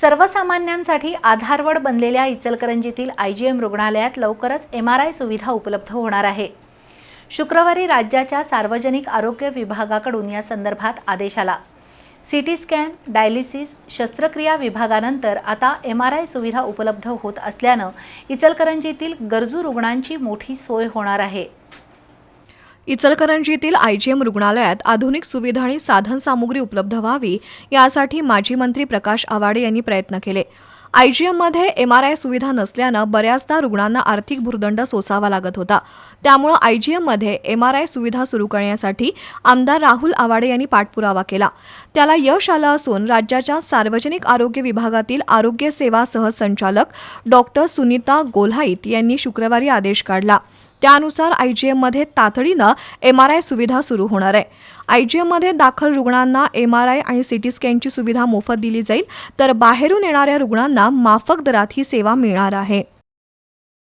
सर्वसामान्यांसाठी आधारवड बनलेल्या इचलकरंजीतील I G M रुग्णालयात लवकरच एम आर आय सुविधा उपलब्ध होणार आहे. शुक्रवारी राज्याच्या सार्वजनिक आरोग्य विभागाकडून या संदर्भात आदेश आला. सी टी स्कॅन डायलिसिस शस्त्रक्रिया विभागानंतर आता एम आर आय सुविधा उपलब्ध होत असल्यानं इचलकरंजीतील गरजू रुग्णांची मोठी सोय होणार आहे. इचलकरंजीतील आयजीएम रुग्णालयात आधुनिक सुविधा आणि साधनसामुग्री उपलब्ध व्हावी यासाठी माजी मंत्री प्रकाश आवाडे यांनी प्रयत्न केले. आयजीएममध्ये एम आर आय सुविधा नसल्यानं बऱ्याचदा रुग्णांना आर्थिक भुर्दंड सोसावा लागत होता. त्यामुळं आयजीएममध्ये एम आर आय सुविधा सुरू करण्यासाठी आमदार राहुल आवाडे यांनी पाठपुरावा केला. त्याला यश आलं असून राज्याच्या सार्वजनिक आरोग्य विभागातील आरोग्य सेवा सहसंचालक डॉक्टर सुनीता गोल्हाईत यांनी शुक्रवारी आदेश काढला. त्यानुसार आयजीएममध्ये तातडीनं एम आर आय सुविधा सुरू होणार आहे. आयजीएममध्ये दाखल रुग्णांना एम आर आय आणि सीटी स्कॅनची सुविधा मोफत दिली जाईल तर बाहेरून येणाऱ्या रुग्णांना माफक दरात ही सेवा मिळणार आहे.